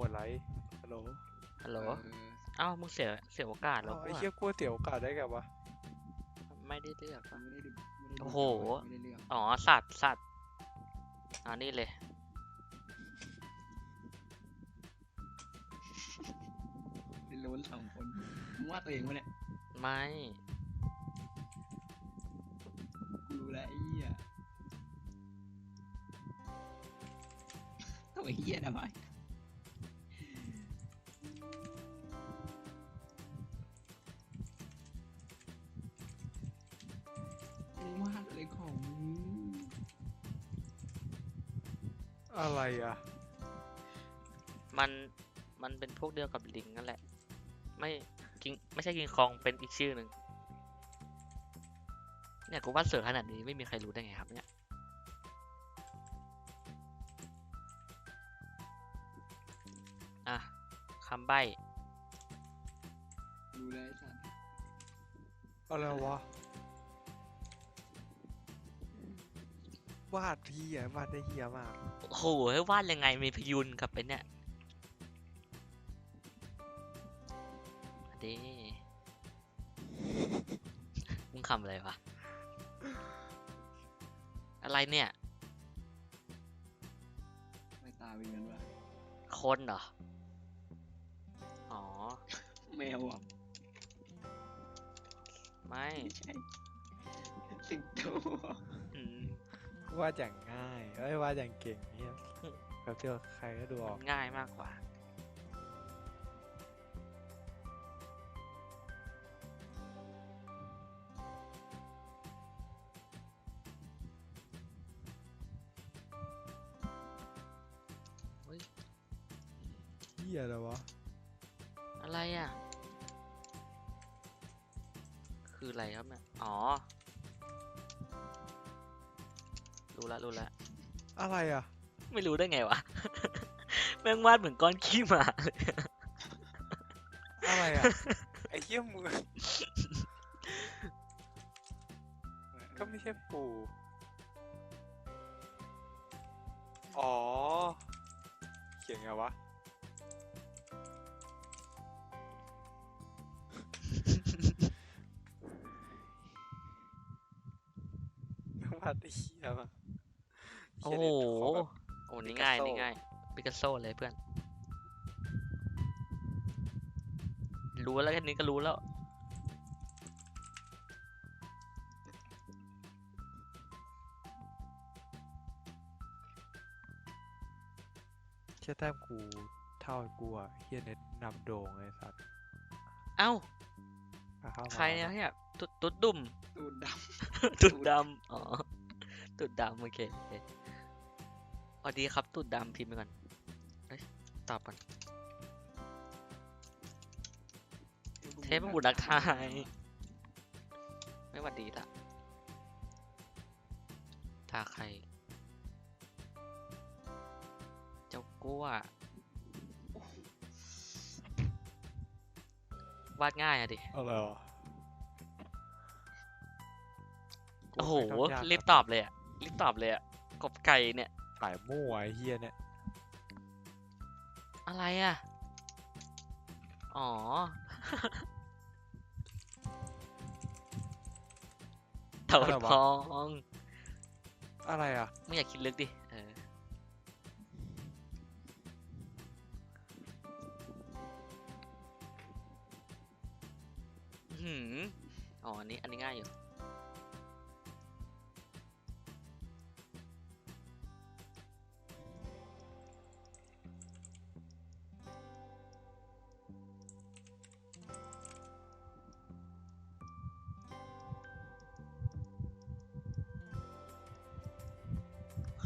วดไรฮัลโหลฮัลโหล เออเอ้า มึงเสีย เสียโอกาสแล้วเอ้าไอ้อะเหี้ยกลัวเสียโอกาสได้ไงวะไม่ได้เลือกกูอะไม่ได้ดูไม่ได้ดูโอ้โห ไม่ได้เลือกอ๋อ สัตว์ สัตว์อ่านี่เลย ไม่รู้สองคนมึงว่าตัวเองวะเนี่ยไม่ กูรู้แล้วไอ้เหี้ยตัวเหี้ยทำไม อะไรของมึงอะไรอะ มันมันเป็นพวกเดียวกับลิงนั่นแหละ ไม่กิงไม่ใช่กิงคองเป็นอีกชื่อหนึ่งเนี่ยกูวาดเสือขนาดนี้ไม่มีใครรู้ได้ไงครับเนี่ยอะคำใบ้รู้แล้วไอ้สัตว์อะไรวะ วาดเฮียวาดได้เฮียมาก โอ้โหให้วาดยังไงมีพยุนกับเป็นเนี่ยอันนี้มึงคำอะไรวะ อะไรเนี่ย ไม่ตาเป็นกันวะคนเหรอ อ๋อ แมวอะ ไม่ ไม่ใช่สิงโต อืม วาดอย่างง่ายเอ้ยวาดอย่างเก่งเฮียอืมแบบเดียวใครก็ดูออก ง่ายมากกว่าเฮียอะไรวะ อะไรอะ คืออะไรครับเนี่ย อ๋อ รู้ละรู้ละ อะไรอะ ไม่รู้ได้ไงวะ แม่งวาดเหมือนก้อนขี้หมาเลยอะไรอะ ไอ้เหี้ยมือ ก็ไม่ใช่ปูอ๋อ เขียนไงวะ วาดได้เหี้ยมาก โอ้เหี้ยโหเนี่ยขอแบบโอ้นี่ง่าย Picasso นี่ง่ายปิกัสโซเลยเพื่อน รู้แล้วแค่นี้ก็รู้แล้ว เชี่ยแต้มกูเท่ากูอะเฮียเน็ตนำโด่งเลยสัตว์เอ้าอะเข้ามาใครเนี่ยเนี่ยตุ๊ดตุ๊ดดุ่ม ตูดดตุดดำ อ๋อ ตุดดำโอเคโอเคสวัสดีครับตุดดำพิมพ์ไปก่อนเฮ้ยตอบก่อนำเทพบุตรรักทายไม่หวัดดีละทาใคร เจ้ากลัววาดง่ายอะดิ เอาเลยเหรอกูโอ้โหไม่ต้งยากรีบตอบเลยอะ รีบตอบเลยอะกบไก่เนี่ย สายมั่วไอ้เฮียเนี่ยอะไรอะอ๋อ เต่าอะไรวะทองอะไรอะ ไม่อยากคิดลึกดิเอออื้อหืมอ๋ออันนี้อันนี้ง่ายอยู่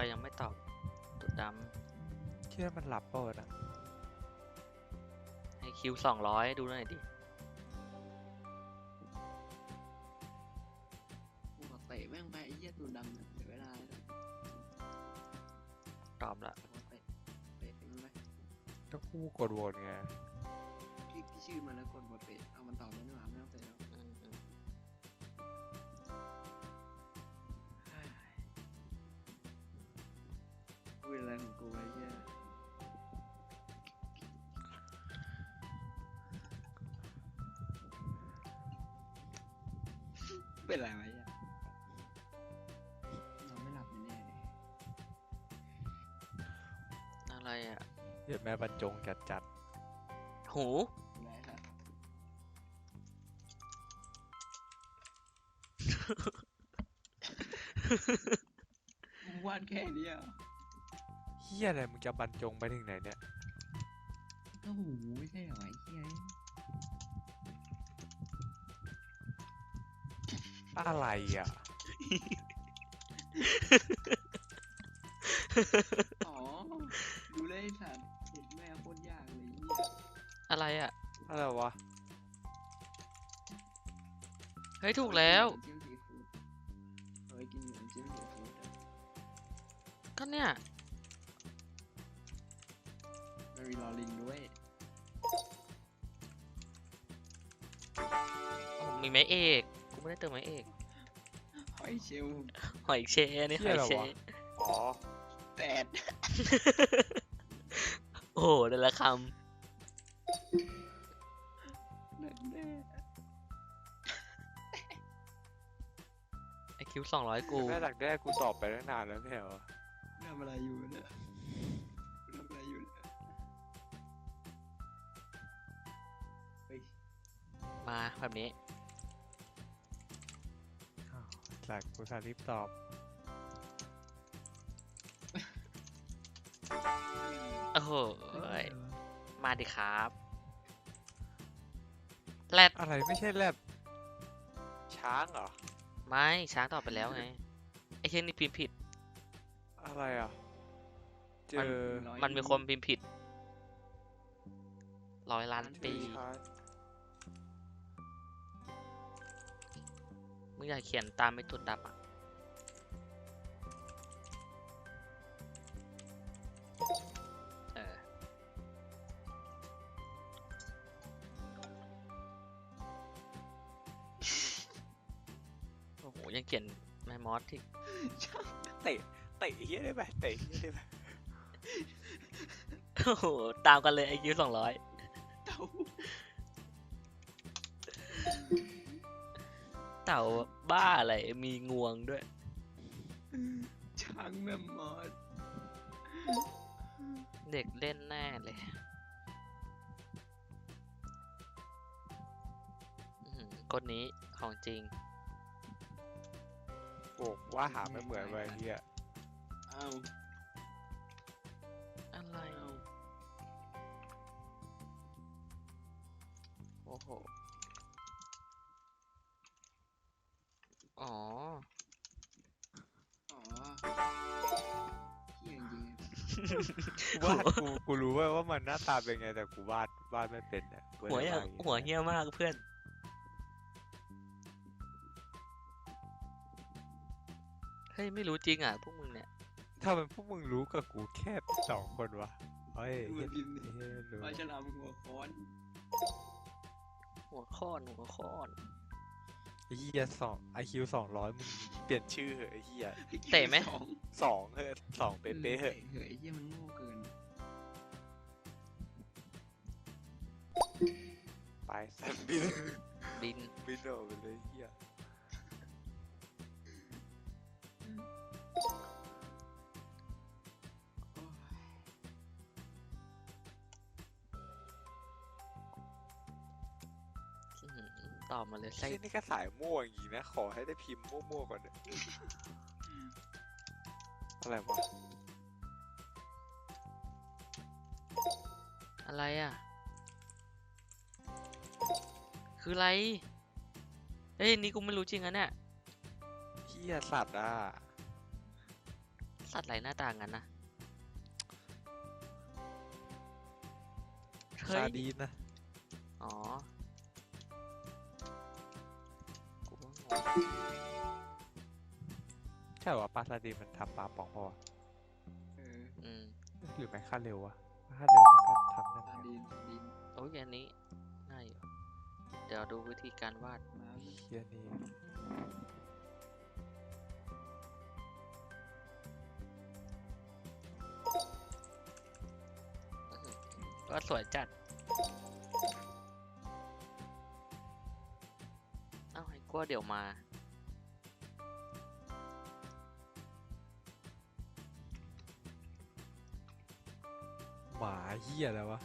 รยังไม่ตอบตุดดเชื่อมันหลับเปล่าวะนะำให้คิวสองร้อยดูหน่อยดิ กูขอเตะแม่งไปไอ้เหี้ยตูดดำเนี่ยเสียเวลาเลยตอบละขอเตะเตะมันไปก็กูกดโหวตไง คลิกที่ชื่อมันแล้วกดบทเตะเอามันตอบแล้วนี่หว่าไม่ต้องเตะแล้ว เป็นไรไหมอะนอนไม่หลับแน่ๆเลยอะไรอะเหี้ยแม่บรรจงจัดจัดหูได้ครับมึงวาดแค่นี้เหรอะเฮียอะไรมึงจะบรรจงไปถึงไหนเนี่ยโอ้โหไม่ใช่เหรอไอ้ อะไรอะ อ๋อ ดูเลยไอ้สัตว์เห็นแม่โคตรยากเลยเนี่ยอะไรอะ อะไรวะ เฮ้ย ถูกแล้ว จิ้มซีฟู้ดเอาไว้กินเหมือนจิ้มซีฟู้ดอะก็เนี่ย มันมีลอลิงด้วยโอ้มีไม้เอกกู ไม่ได้เติมไม้เอกหอยเชลล์หอยเชลล์นี่หเหี้อยยอะไรเชลวะล์อ๋อแปดโอ้โหแต่ละคนั่นแน่ำไอคิวสองร้อยกูแม่หลักแด้กูตอบไปตั้งนานแล้วไม่ใช่เหรอทำอะไรอยู่เนี่ยทำอะไรอยู่เนี่ยเฮ้ยมาแบบนี้อ้าวหลักกูสารีบตอบ โอ้โหเฮ้ยมาดิครับแรดอะไรไม่ใช่แลบช้างเหรอ ไม่ช้างตอบไปแล้วไง ไอเช่นนี่พิมพ์ผิด อะไรอะ เจมันอร้อยมันมีคนพิมพ์ผิดร้อยล้านปีเจอช้าง มึงอยากเขียนตามไม่ตุดดับอะเออโอ้โห ยังเขียนแมมอสที่เตะเตะเฮียได้ไหมเตะเฮียได้ไหมโอ้โห ตามกันเลยไอคิวสองร้อย ต่าบ้าอะไร มีงวงด้วย ช้างแมมมอสเด็กเล่นแน่เลยอื้อหือกดนี้ของจริง โอ้ว่าหาไม่เหมือนไว้เฮียเอ้าอ เฮียจริงกูวาดกูกูรู้ว่าว่ามันหน้าตาเป็นไงแต่กูวาดวาดไม่เป็นอะกูหัวเลยอย่างาอหัวเหี้ยมากเพื่อน เฮ้ยไม่รู้จริงอะพวกมึงเนี่ย ถ้ามันพวกมึงรู้กับกูแค่สองคนวะเฮ้ยๆดูเฮียพิมพ์ดิเฮียรู้ปลาฉลามหัวค้อนหัวข้อนหัวข้อน ไอ้เฮียสองไอคิวสองร้อยมึงเปลี่ยนชื่อเหอะไอ้เฮียเตะไหม สองสองเหอะสองเป๊ะๆเหอะเฮ้ยไอ้เฮียมันโง่เกิน ไปสัตว์บินบินบินออกไปเลยเฮีย ตอบมาเลยไส้เฮียนี่ก็สายมั่วอย่างงี้นะ ขอให้ได้พิมพ์มั่วๆก่อนเถอะอะไรวะอะไรอะ คืออะไร เฮ้ย นี่กูไม่รู้จริงอะเนี่ย เฮียสัตว์อะสัตว์ไรหน้าตางั้นนะเฮ้ซาย ดีนนะอ๋อ ใช่เหรอปลาซาดีนมันทำปลาป๋องพอวะเอออืมหรือไม่ค่าเร็ววะค่าเร็วมันก็ทำนั่นซาไงดีนซาดีนโอ้ยอันนี้ง่ายอยู่เดี๋ยวดูวิธีการวาดมาเฮียนี่ก็สวยจัด ก็เดี๋ยวมาหมาเหี้ยอะไรวะ